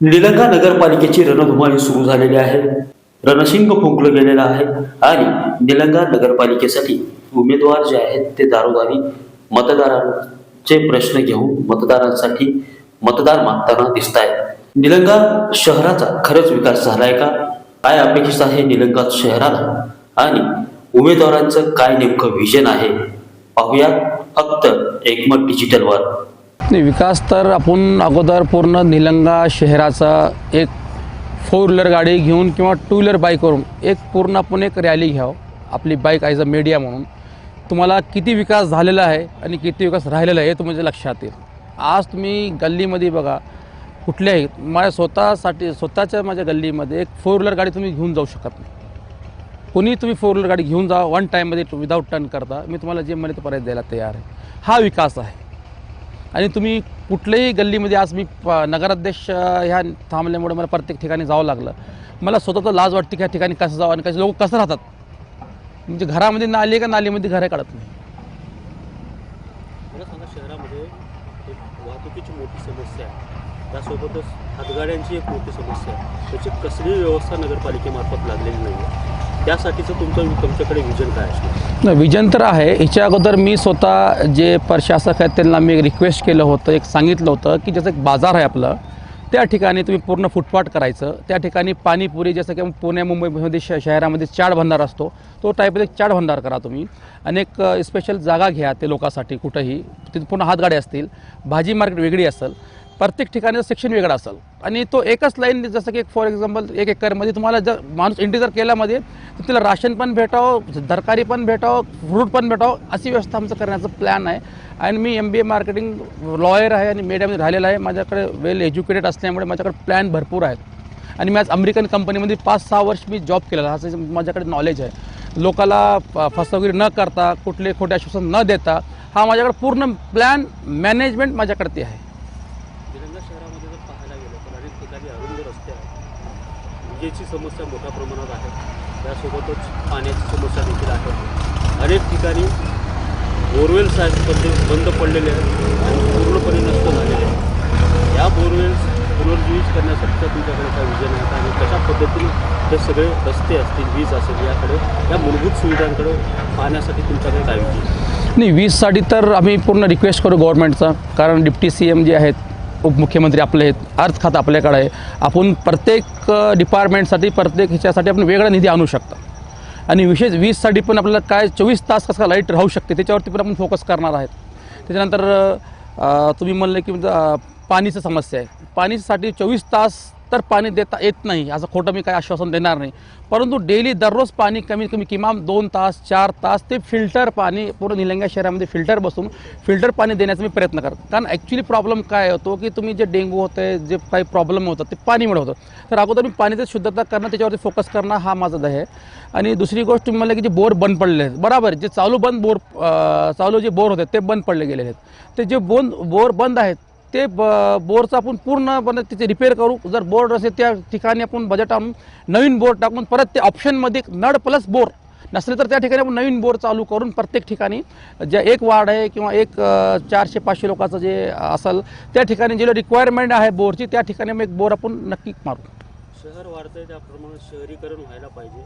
निलंगा नगरपालिकेची रणधुमाळी सुरू झालेली आहे. रणशिंग फुंकलं गेलेलं आहे आणि निलंगा नगरपालिकेसाठी उमेदवार जे आहेत ते दारोदारी मतदारांचे प्रश्न घेऊन मतदारांसाठी मतदार मागताना दिसत आहेत निलंगा शहराचा खरंच विकास झालाय का? काय अपेक्षित आहे निलंगा शहराला? आणि उमेदवारांचं काय नेमकं व्हिजन आहे? पाहूया फक्त एकमत डिजिटलवर विकास तर आपण अगोदर पूर्ण निलंगा शहराचा एक फोर व्हीलर गाडी घेऊन किंवा टू व्हीलर बाईकवरून एक पूर्ण आपण एक रॅली घ्यावं. आपली बाईक ॲज अ मीडिया म्हणून. तुम्हाला किती विकास झालेला आहे आणि किती विकास राहिलेला आहे हे तुमच्या लक्षात येईल. आज तुम्ही गल्लीमध्ये बघा कुठल्याही माझ्या स्वतःसाठी स्वतःच्या माझ्या गल्लीमध्ये एक फोर व्हीलर गाडी तुम्ही घेऊन जाऊ शकत नाही. कोणी तुम्ही फोर व्हीलर गाडी घेऊन जा वन टाईममध्ये विदाऊट टर्न करता मी तुम्हाला जे म्हणे ते पर्याय द्यायला तयार आहे. हा विकास आहे. आणि तुम्ही कुठल्याही गल्लीमध्ये आज मी प- नगराध्यक्ष ह्या थांबल्यामुळे मला प्रत्येक ठिकाणी जावं लागलं. मला स्वतःचा लाज वाटते की ह्या ठिकाणी कसं जावं आणि कसे लोक कसं राहतात. म्हणजे घरामध्ये नाली का नालीमध्ये घरे काढत नाही. मला सांगा शहरामध्ये एक वाहतुकीची मोठी समस्या आहे. त्यासोबतच हातगाड्यांची एक मोठी समस्या आहे. त्याची कसलीही व्यवस्था नगरपालिकेमार्फत लागलेली नाही आहे त्यासाठीचं तुमचं तुमच्याकडे विजन काय असणार नाही विजन तर आहे. ह्याच्या अगोदर मी स्वतः जे प्रशासक आहेत त्यांना मी रिक्वेस्ट केलं होतं एक सांगितलं होतं की जसं एक बाजार आहे आपलं त्या ठिकाणी तुम्ही पूर्ण फुटपाट करायचं. त्या ठिकाणी पाणीपुरी जसं की पुणे मुंबईमध्ये श शहरामध्ये चाट भंडार असतो तो टाईपमध्ये एक चाट भंडार करा तुम्ही. आणि एक स्पेशल जागा घ्या ते लोकांसाठी कुठंही. तिथे पूर्ण हातगाड्या असतील. भाजी मार्केट वेगळी असेल. प्रत्येक ठिकाणी सेक्शन वेगळा असेल. आणि तो एकच लाईन जसं की फॉर एक्झाम्पल एक एकरमध्ये तुम्हाला जर माणूस एंट्री जर केल्यामध्ये तर तिला राशन पण भेटावं तरकारी पण भेटावं फ्रूट पण भेटावं अशी व्यवस्था आमचं करण्याचं प्लॅन आहे. आणि मी M B A marketing lawyer आहे आणि मीडियामध्ये राहिलेला आहे. माझ्याकडे वेल एज्युकेटेड असल्यामुळे माझ्याकडे प्लॅन भरपूर आहेत. आणि मी आज अमेरिकन कंपनीमध्ये पाच सहा वर्ष मी जॉब केलेला असं माझ्याकडे नॉलेज आहे. लोकाला फसवगिरी न करता कुठले खोटे आश्वासन न देता हा माझ्याकडे पूर्ण प्लॅन मॅनेजमेंट माझ्याकडे ते आहे. निलंगा शहरामध्ये जर पाहायला गेलं तर अनेक ठिकाणी अरुंद रस्ते आहेत. विजेची समस्या मोठ्या प्रमाणात आहे. त्यासोबतच पाण्याची समस्या देखील आहे. अनेक ठिकाणी बोरवेल्स आहेत पण ते बंद पडलेले आहेत आणि पूर्णपणे नष्ट झालेले आहेत. या बोरवेल्स पुनर्जीवित करण्यासाठी तुमच्याकडे काय विजन आहे? आणि कशा पद्धतीने ते सगळे रस्ते असतील वीज असेल याकडे या मूलभूत सुविधांकडे पाहण्यासाठी तुमच्याकडे काय विजन नाही वीजसाठी तर आम्ही पूर्ण रिक्वेस्ट करू गव्हर्नमेंटचा कारण डिप्टी सी एम जे आहेत उपमुख्यमंत्री आपले आहेत अर्थ खातं आपल्याकडे आहे. आपण प्रत्येक डिपार्टमेंटसाठी प्रत्येक ह्याच्यासाठी आपण वेगळा निधी आणू शकता. आणि विशेष वीजसाठी पण आपल्याला काय चोवीस तास कसं लाइट राहू शकते त्याच्यावरती पण आपण फोकस करणार आहेत. त्याच्यानंतर तुम्ही म्हणलं की पाणीचं समस्या आहे. पाणीसाठी चोवीस तास तर पाणी देता येत नाही. असं खोटं मी काही आश्वासन देणार नाही. परंतु डेली दररोज पाणी कमीत कमी किमान दोन तास चार तास ते फिल्टर पाणी पूर्ण निलंगा शहरामध्ये फिल्टर बसून फिल्टर पाणी देण्याचा मी प्रयत्न करतो. कारण ॲक्च्युली प्रॉब्लेम काय होतो की तुम्ही जे डेंग्यू होते जे काही प्रॉब्लेम होतात ते पाणीमुळे होतं. तर अगोदर मी पाण्याची शुद्धता करणं त्याच्यावरती फोकस करणं हा माझा ध्येय. आहे आणि दुसरी गोष्ट तुम्ही म्हणलं की जे बोर बंद पडले आहेत. बरोबर जे चालू बंद बोर चालू जे बोर होते ते बंद पडले गेलेले आहेत. ते जे बोन बोर बंद आहेत ते ब बोरचं आपण पूर्णपणे तिथे रिपेअर करू. जर बोर्ड असेल त्या ठिकाणी आपण बजेट आणून नवीन बोर्ड टाकून परत ते ऑप्शनमध्ये एक नळ प्लस बोर नसले तर त्या ठिकाणी आपण नवीन बोर चालू करून प्रत्येक ठिकाणी ज्या एक वार्ड आहे किंवा एक चारशे पाचशे लोकांचं जे असेल त्या ठिकाणी जे रिक्वायरमेंट आहे बोरची त्या ठिकाणी मग एक बोर आपण नक्की मारू. शहर वाढतंय त्याप्रमाणे शहरीकरण व्हायला पाहिजे.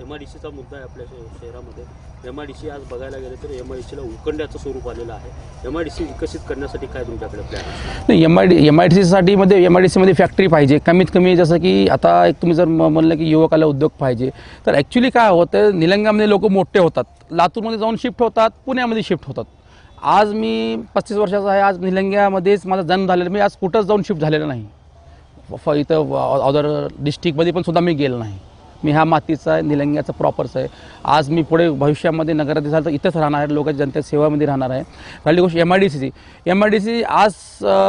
एम आय डी सीचा मुद्दा आहे आपल्या शहरामध्ये. एम आय डी सी आज बघायला गेलं तर एम आय डी सीला उकंड्याचं स्वरूप आलेलं आहे. एम आय डी सी विकसित करण्यासाठी काय तुमच्याकडे प्लॅन नाही M I D M I D सीसाठी मध्ये एम आय डी सीमध्ये फॅक्टरी पाहिजे. कमीत कमी जसं की आता एक तुम्ही जर म- म्हणलं की युवकाला उद्योग पाहिजे तर ॲक्च्युली काय होतं निलंगामध्ये लोक मोठे होतात. लातूरमध्ये जाऊन शिफ्ट होतात पुण्यामध्ये शिफ्ट होतात. आज मी पस्तीस वर्षाचा आहे आज निलंग्यामध्येच माझा जन्म झालेला मी आज कुठंच जाऊन शिफ्ट झालेलं नाही. फ इथं अदर डिस्ट्रिक्टमध्ये पण सुद्धा मी गेलो नाही. मी ह्या मातीचा आहे निलंग्याचा प्रॉपरचा आहे. आज मी पुढे भविष्यामध्ये नगरात झालं तर इथंच राहणार आहे लोकांच्या जनतेच्या सेवामध्ये राहणार आहे. पहिली गोष्ट एम आय डी सीची एम आय डी सी आज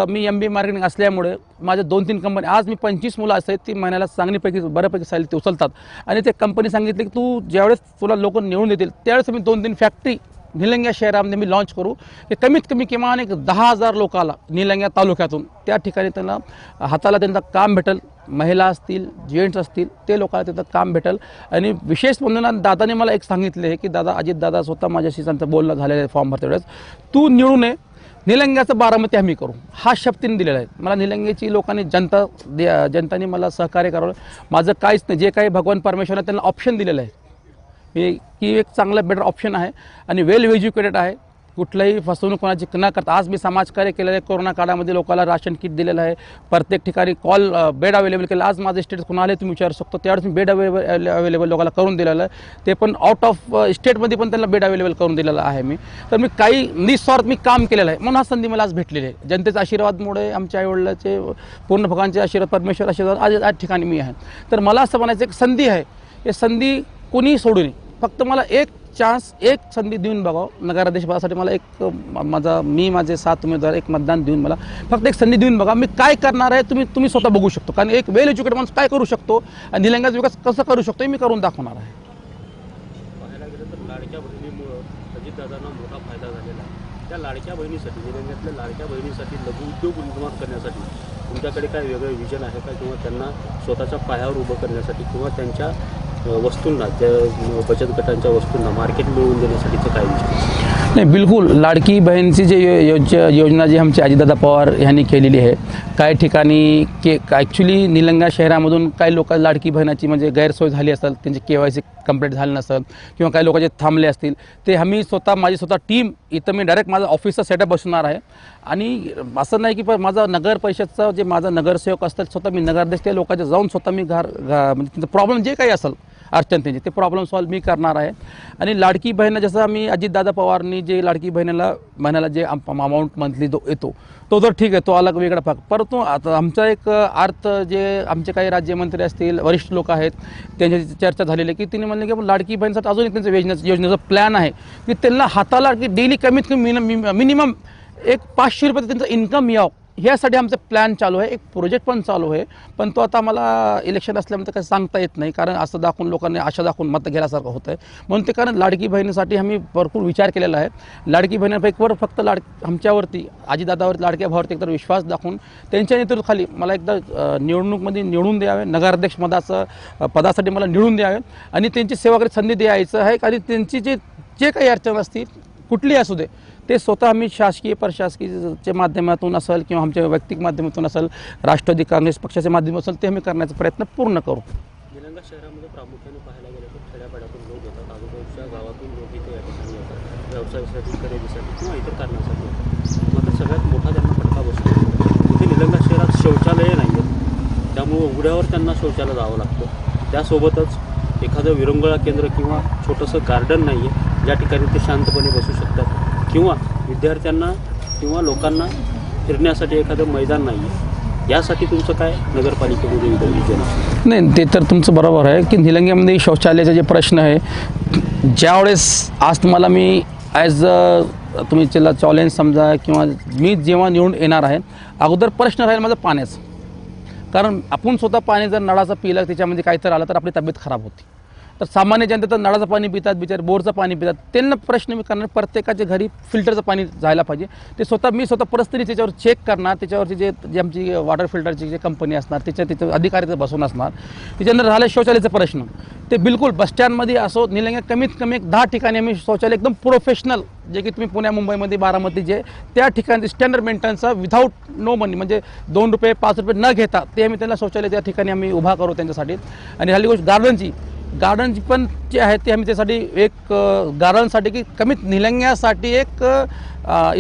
मी एम बी मार्केटिंग असल्यामुळे माझ्या दोन तीन कंपनी आज मी पंचवीस मुलं असतात ती महिन्याला चांगलीपैकी बऱ्यापैकी सॅलरी ते उचलतात. आणि ते कंपनी सांगितली की तू ज्यावेळेस तुला लोक निवडून देतील त्यावेळेस मी दोन तीन फॅक्टरी निलंग्या शहरामध्ये मी लॉन्च करू. की कमीत कमी किमान एक दहा हजार लोकाला निलंग्या तालुक्यातून. त्या ठिकाणी त्यांना हाताला त्यांना काम भेटेल. महिला असतील जेंट्स असतील ते लोकांना तिथं काम भेटेल. आणि विशेष म्हणून दादाने मला एक सांगितले की दादा अजित दादा स्वतः माझ्याशी त्यांचं बोलणं झालेलं आहे फॉर्म भरते वेळेस तू निवडून ये. निलंग्याचं बारामती आम्ही करू. हा शब्द तिने दिलेला आहे. मला निलंग्याची लोकांनी जनता दे जनताने मला सहकार्य करावं. माझं काहीच नाही. जे काही भगवान परमेश्वरने त्यांना ऑप्शन दिलेलं आहे हे की एक चांगलं बेटर ऑप्शन आहे आणि वेल एज्युकेटेड आहे. कुठलंही फसवणूक कोणाची न करता आज मी समाजकार्य केलेलं आहे कोरोना काळामध्ये लोकांना राशन किट दिलेलं आहे. प्रत्येक ठिकाणी कॉल बेड अवेलेबल केलं आज माझं स्टेट कोणाला तुम्ही विचारू शकतो त्यावेळेस मी बेड अवेलेबल अवेलेबल लोकांना करून दिलेलं आहे. ते पण आउट ऑफ स्टेटमध्ये पण त्यांना बेड अवेलेबल करून दिलेलं आहे मी. तर मी काही निस्वार्थ मी काम केलेलं आहे. म्हणून हा संधी मला आज भेटलेली आहे. जनतेचा आशीर्वादमुळे आमच्या आईवडिलाचे पूर्ण भगवानचे आशीर्वाद परमेश्वर आशीर्वाद आज आज ठिकाणी मी आहे. तर मला असं म्हणायचं एक संधी आहे. हे संधी कोणीही सोडू नये. फक्त मला एक चान्स एक संधी देऊन बघावं नगराध्यक्ष मला एक माझा मी माझे सात उमेदवार एक मतदान देऊन मला फक्त एक संधी देऊन बघा. मी काय करणार आहे तुम्ही तुम्ही स्वतः बघू शकतो. कारण एक वेल एज्युकेटेड माणूस काय करू शकतो? आणि निलंगाचा विकास कसा करू शकतो हे मी करून दाखवणार आहे. पाहायला गेलं तर लाडक्या बहिणीमुळं अजितदादांना मोठा फायदा झालेला आहे. त्या लाडक्या बहिणीसाठी निलंग्यातल्या लाडक्या बहिणीसाठी लघु उद्योग निर्माण करण्यासाठी तुमच्याकडे काय वेगळं विजन आहे का? किंवा त्यांना स्वतःच्या पायावर उभं करण्यासाठी किंवा त्यांच्या वस्तूंना त्या बचत गटांच्या वस्तूंना मार्केट मिळवून देण्यासाठीचं काय नाही बिलकुल. लाडकी बहीणची जे योजना जी आमची अजितदादा पवार यांनी केलेली आहे काही ठिकाणी के ॲक्च्युली निलंगा शहरामधून काही लोक लाडकी बहिणाची म्हणजे गैरसोय झाली असेल त्यांची के वाय सी कंप्लीट झाली नसेल किंवा काही लोक जे थांबले असतील ते आम्ही स्वतः माझी स्वतः टीम इथं मी डायरेक्ट माझा ऑफिसचा सेटअप बसणार आहे. आणि असं नाही की पण माझा नगर परिषदचा जे माझा नगरसेवक असतात स्वतः मी नगराध्यक्ष त्या लोकांच्या जाऊन स्वतः मी घर म्हणजे त्यांचं प्रॉब्लेम जे काही असेल अडचण त्यांची. ते प्रॉब्लेम सॉल्व मी करणार आहे. आणि लाडकी बहिणं जसं आम्ही अजितदादा पवारनी जे लाडकी बहिणीला महिन्याला जे अमाऊंट मंथली जो येतो तो तर ठीक आहे तो अलग वेगळा भाग. परंतु आता आमचा एक अर्थ जे आमचे काही राज्यमंत्री असतील वरिष्ठ लोक आहेत त्यांच्याशी चर्चा झालेली आहे की तिने म्हणले की आपण लाडकी बहिणीसाठी अजून एक त्यांचं योजनेचं योजनेचा प्लॅन आहे. की त्यांना हाताला की डेली कमीत कमी मिनिमम एक पाचशे रुपये त्यांचं इन्कम यावं. ह्यासाठी आमचं प्लॅन चालू आहे. एक प्रोजेक्ट पण चालू आहे. पण तो आता मला इलेक्शन असल्यामुळे काही सांगता येत नाही. कारण असं दाखवून लोकांनी आशा दाखवून मत घेण्यासारखं होतं आहे म्हणून ते कारण लाडकी बहिणीसाठी आम्ही भरपूर विचार केलेला आहे. लाडकी बहिणीपैकीवर फक्त लाड आमच्यावरती आजीदादावरती लाडक्या भावावरती एकदा विश्वास दाखवून त्यांच्या नेतृत्वाखाली मला एकदा निवडणूकमध्ये निवडून द्यावे. नगराध्यक्ष पदाचं पदासाठी मला निवडून द्यावे. आणि त्यांची सेवा करत संधी द्यायचं. आहे आणि त्यांची जे जे काही अडचण असतील कुठलीही असू दे ते स्वतः आम्ही शासकीय प्रशासकीयच्या माध्यमातून असेल किंवा आमच्या वैयक्तिक माध्यमातून असेल राष्ट्रवादी काँग्रेस पक्षाच्या माध्यमातून असेल ते आम्ही करण्याचा प्रयत्न पूर्ण करू. निलंगा शहरामध्ये प्रामुख्याने पाहायला गेलं तर खेड्यापाड्यातून लोक येतात आजूबाजूच्या गावातून लोक इथे या ठिकाणी येतात. व्यवसायासाठी खरेदीसाठी किंवा इतर कारणासाठी येतात. मात्र सगळ्यात मोठा त्यांना फटका बसतो. इथे निलंगा शहरात शौचालय नाही आहेत त्यामुळे उघड्यावर त्यांना शौचालय जावं लागतं. त्यासोबतच एखादं विरंगुळा केंद्र किंवा छोटंसं गार्डन नाही आहे ज्या ठिकाणी ते शांतपणे बसू शकतात. किंवा विद्यार्थ्यांना किंवा लोकांना फिरण्यासाठी एखादं मैदान नाही आहे यासाठी तुमचं काय नगरपालिकेमध्ये विजन नाही ते तर तुमचं बरोबर आहे. की निलंग्यामध्ये शौचालयाचा जे प्रश्न आहे ज्यावेळेस आज तुम्हाला मी ॲज अ तुम्ही त्याला चॅलेंज समजा किंवा मी जेव्हा निवडून येणार आहे अगोदर प्रश्न राहील माझा पाण्याचा. कारण आपण स्वतः पाणी जर नळाचं पिलं त्याच्यामध्ये काहीतरी आलं तर आपली तब्येत खराब होती. तर सामान्य जनता तर नळाचं पाणी पितात बिचारे बोरचं पाणी पितात. त्यांना प्रश्न मी करणार प्रत्येकाच्या घरी फिल्टरचं पाणी जायला पाहिजे. ते स्वतः मी स्वतः परिस्थिती त्याच्यावर चेक करणार. त्याच्यावरची जे जे आमची वॉटर फिल्टरची जे कंपनी असणार त्याच्या तिथं अधिकारी बसून असणार. त्याच्यानंतर राहिले शौचालयाचा प्रश्न. ते बिलकुल बसस्टँडमध्ये असो निलंग्या कमीत कमी एक दहा ठिकाणी आम्ही शौचालय एकदम प्रोफेशनल जे की तुम्ही पुण्या मुंबईमध्ये बारामती जे त्या ठिकाणी स्टँडर्ड मेंटेनचा विथाऊट नो मनी म्हणजे दोन रुपये पाच रुपये न घेता ते आम्ही त्यांना शौचालय त्या ठिकाणी आम्ही उभा करू त्यांच्यासाठी. आणि हल्ली गोष्ट गार्डनची गार्डनची पण जे आहे ते आम्ही त्यासाठी एक गार्डनसाठी की कमीत निलंग्यासाठी एक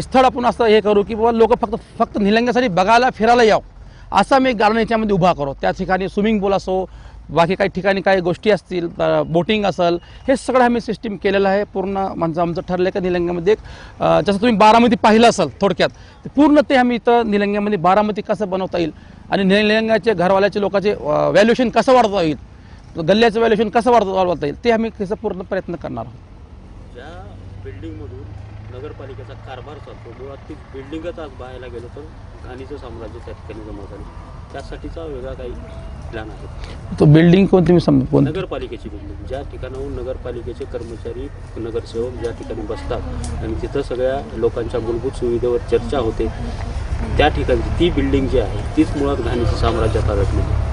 स्थळ आपण असं हे करू की बाबा लोक फक्त फक्त निलंग्यासाठी बघायला फिरायला यावं. असं आम्ही गार्डन याच्यामध्ये उभा करू. त्या ठिकाणी स्विमिंग पूल असो बाकी काही ठिकाणी काही गोष्टी असतील बोटिंग असेल हे सगळं आम्ही सिस्टीम केलेलं आहे. पूर्ण म्हणजे आमचं ठरलं आहे का निलंग्यामध्ये एक जसं तुम्ही बारामती पाहिलं असाल थोडक्यात पूर्ण ते आम्ही इथं निलंग्यामध्ये बारामती कसं बनवता येईल आणि निलंग्याचे घरवाल्याचे लोकांचे व्हॅल्युएशन कसं वाढवता येईल गल्ल्याचं व्हॅल्युएशन कसं वाढ वाढवता येईल ते आम्ही त्याचा पूर्ण प्रयत्न करणार आहोत. ज्या बिल्डिंगमधून नगरपालिकेचा कारभार चालतो मुळात ती बिल्डिंगच आज पाहायला गेलो तर घाणीचं साम्राज्य त्या ठिकाणी जमा झालं त्यासाठीचा वेगळा काही प्लॅन आहे. तो बिल्डिंग कोणती मी नगरपालिकेची बिल्डिंग ज्या ठिकाणाहून नगरपालिकेचे कर्मचारी नगरसेवक ज्या ठिकाणी बसतात आणि तिथं सगळ्या लोकांच्या मूलभूत सुविधेवर चर्चा होते त्या ठिकाणची ती बिल्डिंग जी आहे तीच मुळात घाणीचं साम्राज्यात अडकलेली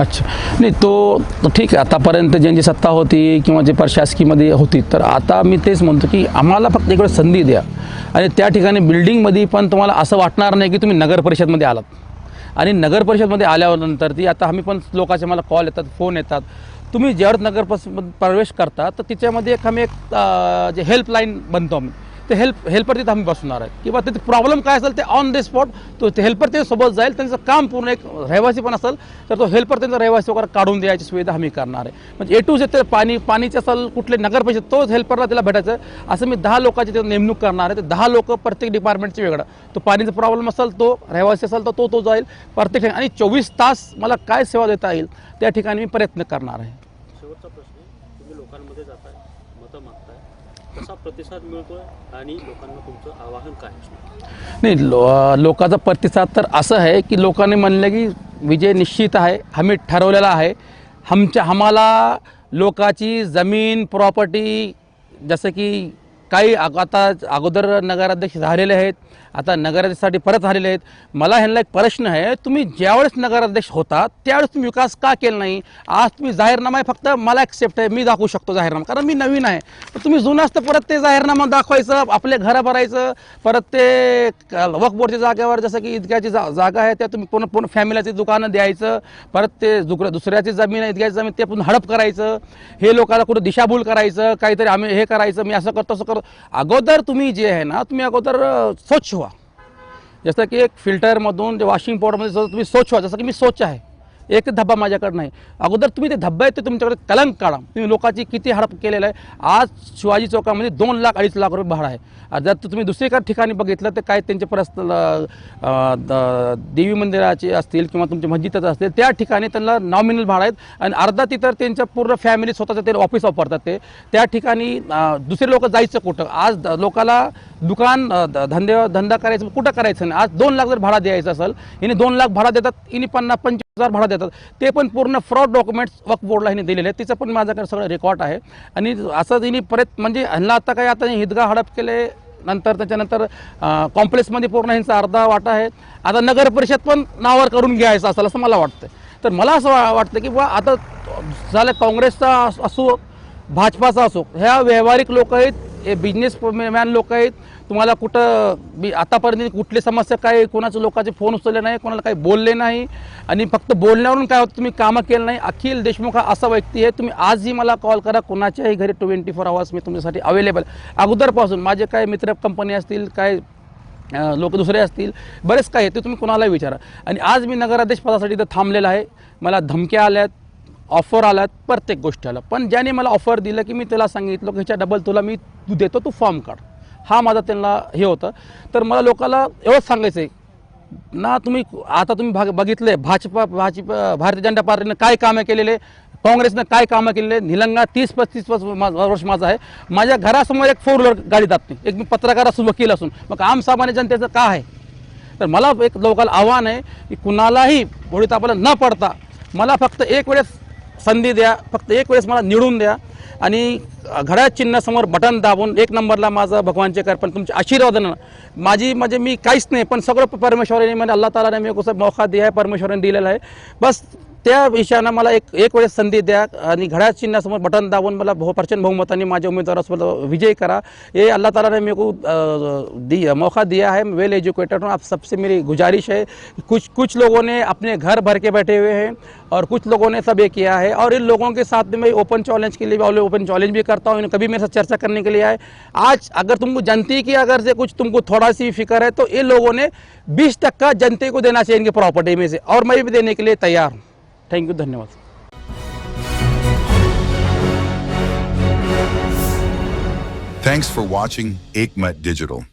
अच्छा. नाही तो ठीक आहे. आतापर्यंत ज्यांची सत्ता होती किंवा जे प्रशासकीमध्ये होती तर आता मी तेच म्हणतो की आम्हाला फक्त इकडे संधी द्या. आणि त्या ठिकाणी बिल्डिंगमध्ये पण तुम्हाला असं वाटणार नाही की तुम्ही नगर परिषदमध्ये आलात. आणि नगर परिषदमध्ये आल्यानंतर ती आता आम्ही पण लोकांचे मला कॉल येतात फोन येतात. तुम्ही ज्यावेळेस नगर प्रवेश करता तर तिच्यामध्ये एक आम्ही एक जे हेल्पलाईन बनतो आम्ही. ते हेल्प हेल्पर तिथं आम्ही बसणार आहे. किंवा तिथे प्रॉब्लेम काय असेल ते ऑन द स्पॉट तो ते हेल्पर ते सोबत जाईल त्यांचं काम पूर्ण एक रहिवासी पण असेल तर तो हेल्पर त्यांचा रहिवासी वगैरे काढून द्यायची सुविधा आम्ही करणार आहे. म्हणजे ए टू जे ते पाणी पाणीचे असेल कुठले नगर परिषद तोच हेल्परला त्याला भेटायचं असं मी दहा लोकांची तिथे नेमणूक करणार आहे. ते दहा लोक प्रत्येक डिपार्टमेंटचे वेगळं. तो पाणीचा प्रॉब्लेम असेल तो रहिवासी असेल तर तो तो जाईल. प्रत्येक ठिकाणी. आणि चोवीस तास मला काय सेवा देता येईल त्या ठिकाणी मी प्रयत्न करणार आहे. शेवटचा प्रश्न तुम्ही लोकांमध्ये जाताय मतं मागताय कसा प्रतिसाद मिळतोय आणि लोकांना तुमचं आवाहन काय नाही लो लोकांचा प्रतिसाद तर असं आहे की लोकांनी म्हणलं की विजय निश्चित आहे आम्ही ठरवलेला आहे. आमच्या आम्हाला लोकाची जमीन प्रॉपर्टी जसं की काही अग- आता अगोदर नगराध्यक्ष झालेले आहेत आता नगराध्यक्षसाठी परत झालेले आहेत. मला ह्यांना एक प्रश्न आहे तुम्ही ज्यावेळेस नगराध्यक्ष होता त्यावेळेस तुम्ही विकास का केला नाही? आज तुम्ही जाहीरनामा आहे फक्त मला ॲक्सेप्ट आहे मी दाखवू शकतो जाहीरनामा कारण मी नवीन आहे. पण तुम्ही जुनं असतं परत ते जाहीरनामा दाखवायचं आपले घरं भरायचं परत ते वकबोर्डच्या जागेवर जसं की ईदगाची जा जागा आहे त्या तुम्ही पूर्ण पूर्ण फॅमिलीची दुकानं द्यायचं परत ते दुसऱ्या दुसऱ्याची जमीन आहे ईदगाची जमीन ते पण हडप करायचं. हे लोकांना कुठं दिशाभूल करायचं काहीतरी आम्ही हे करायचं मी असं करतो असं करतो. अगोदर तुम्ही जे आहे ना तुम्ही अगोदर स्वच्छ व्हा. जसं की एक फिल्टरमधून जे वॉशिंग पावडरमध्ये जसं तुम्ही स्वच्छ व्हा जसं की मी स्वच्छ आहे. एक धब्बा माझ्याकडे नाही. अगोदर तुम्ही ते धब्बा आहेत ते तुमच्याकडे कलंक काढा. तुम्ही लोकांची किती हडप केलेलं आहे. आज शिवाजी चौकामध्ये दोन लाख अडीच लाख रुपये भाडं आहे. जर तुम्ही दुसरीकडे ठिकाणी बघितलं तर काय त्यांचे परस्त द- देवी मंदिराचे असतील किंवा तुमच्या मस्जिदाचे असतील त्या ठिकाणी त्यांना नॉमिनल भाडं आहेत. आणि अर्धा तिथं त्यांच्या पूर्ण फॅमिली स्वतःचं ते ऑफिस वापरतात ते. त्या ठिकाणी दुसरे लोक जायचं कुठं? आज द- लोकाला दुकान द- धंदे धंदा करायचं कुठं करायचं नाही? आज दोन लाख जर भाडा द्यायचा असेल हिने दोन लाख भाडा देतात हिने पन्नास पंच हजार भाडा देतात. ते पण पूर्ण फ्रॉड डॉक्युमेंट्स वक्फ बोर्डला हिने दिलेले आहेत. तिचं पण माझ्याकडे सगळं रेकॉर्ड आहे. आणि असं हिने परत म्हणजे ह्यांना आता काय आता हिदगा हडप केले नंतर त्याच्यानंतर कॉम्प्लेक्समध्ये पूर्ण ह्यांचा अर्धा वाटा आहे. आता नगर परिषद पण नावावर करून घ्यायचं असेल असं मला वाटतं तर मला असं वा- वाटतं की बा आता झालं काँग्रेसचा असो भाजपाचा असो ह्या व्यावहारिक लोक आहेत हे बिझनेस मॅन लोक आहेत. तुम्हाला कुठं बी आतापर्यंत कुठली समस्या काय कोणाचं लोकांचे फोन उचलले नाही कोणाला काही बोलले नाही. आणि फक्त बोलण्यावरून काय होतं तुम्ही कामं केलं नाही. अखिल देशमुख हा असा व्यक्ती आहे तुम्ही आजही मला कॉल करा. कोणाच्याही घरी ट्वेंटी फोर आवर्स मी तुमच्यासाठी अवेलेबल अगोदरपासून माझे काय मित्र कंपनी असतील काय लोक दुसरे असतील बरेच काय आहे ते तुम्ही कोणालाही विचारा. आणि आज मी नगराध्यक्ष पदासाठी इथं थांबलेलं आहे. मला धमक्या आल्यात. ऑफर आल्यात प्रत्येक गोष्टी आल्या पण ज्याने मला ऑफर दिलं की मी त्याला सांगितलं की ह्याच्या डबल तुला मी तू देतो तू फॉर्म काढ. हा माझा त्यांना हे होतं. तर मला लोकांना एवढंच सांगायचं आहे ना तुम्ही आता तुम्ही भाग बघितले भाजपा भाजपा भारतीय जनता पार्टीनं काय कामं केलेले? काँग्रेसनं काय कामं केलेले? निलंगा तीस पस्तीस पस वर्ष माझं आहे. माझ्या घरासमोर एक फोर व्हीलर गाडी जात नाही. एक मी पत्रकार असून वकील असून. मग आम सामान्य जनतेचं का आहे? तर मला एक लोकांना आव्हान आहे की कुणालाही होळीत आपल्याला न पडता मला फक्त एक वेळेस संधी द्या फक्त एक वेळेस मला निवडून द्या. आणि घड्याळ चिन्हासमोर बटन दाबून एक नंबरला माझं भगवानचे कर पण तुमच्या आशीर्वादानं माझी म्हणजे मी काहीच नाही पण सगळं परमेश्वराने म्हणजे अल्लाह तालाने मी कसं मौका दिया आहे परमेश्वराने दिलेला आहे. बस त्या विषयानं मला एक एक वेळेस संधी द्या घड्याळ चिन्हासमोर बटन दाबून मला बहु प्रचंड बहुमताने माझ्या उमेदवारासोबत विजय करा. ये अल्लाह ताला ने मेरे को अ, दी मौका दिया है. वेल एजुकेटेड हूँ. आप सबसे मेरी गुजारिश है कुछ कुछ लोगों ने अपने घर भर के बैठे हुए हैं और कुछ लोगों ने सब ये किया है और इन लोगों के साथ में मैं ओपन चैलेंज के लिए ओपन चैलेंज भी करता हूँ। कभी मेरे साथ चर्चा करने के लिए आए। आज अगर तुमको जनते की अगर से कुछ तुमको थोड़ा सी फ़िक्र है तो इन लोगों ने बीस टक्का जनते को देना चाहिए इनकी प्रॉपर्टी में से और मैं भी देने के लिए तैयार हूँ। थैंक यू धन्यवाद Thanks for watching Aikmat Digital.